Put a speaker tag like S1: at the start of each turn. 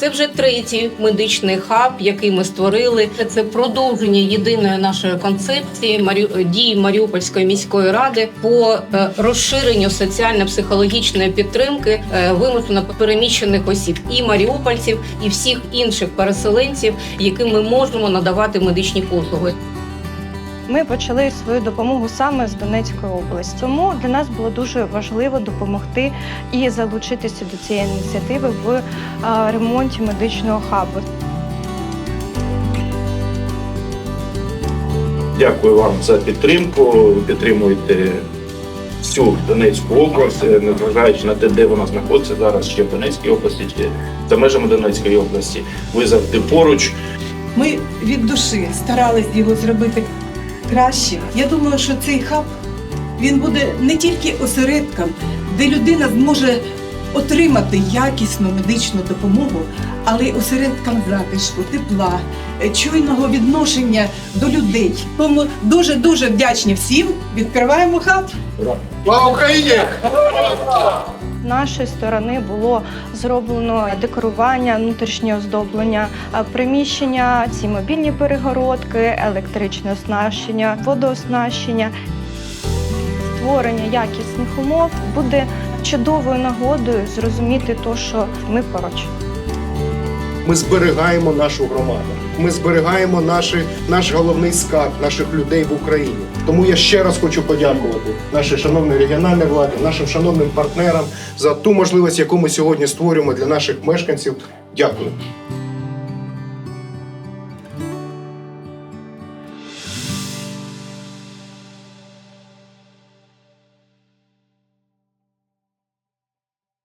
S1: Це вже третій медичний хаб, який ми створили. Це продовження єдиної нашої концепції дії Маріупольської міської ради по е, розширенню соціально-психологічної підтримки е, вимушено переміщених осіб і маріупольців, і всіх інших переселенців, яким ми можемо надавати медичні послуги.
S2: Ми почали свою допомогу саме з Донецької області. Тому для нас було дуже важливо допомогти і залучитися до цієї ініціативи в е, ремонті медичного хабу.
S3: Дякую вам за підтримку. Ви підтримуєте всю Донецьку область, е, незважаючи на те, де вона знаходиться зараз, ще в Донецькій області, чи за межами Донецької області. Ви завжди поруч.
S4: Ми від душі старались його зробити краще. Я думаю, що цей хаб він буде не тільки осередком, де людина зможе отримати якісну медичну допомогу, але й осередком затишку, тепла, е, чуйного відношення до людей. Тому дуже дуже вдячні всім. Відкриваємо хаб.
S5: Слава Україні!
S2: З нашої сторони було зроблено декорування, внутрішнє оздоблення, е, приміщення, ці мобільні перегородки, електричне оснащення, водооснащення. Створення якісних умов буде чудовою нагодою зрозуміти то, що ми поруч.
S5: Ми зберігаємо нашу громаду. Ми зберігаємо наші, наш головний скарб наших людей в Україні. Тому я ще раз хочу подякувати нашій шановній регіональній владі, нашим шановним партнерам за ту можливість, яку ми сьогодні створюємо для наших мешканців. Дякую.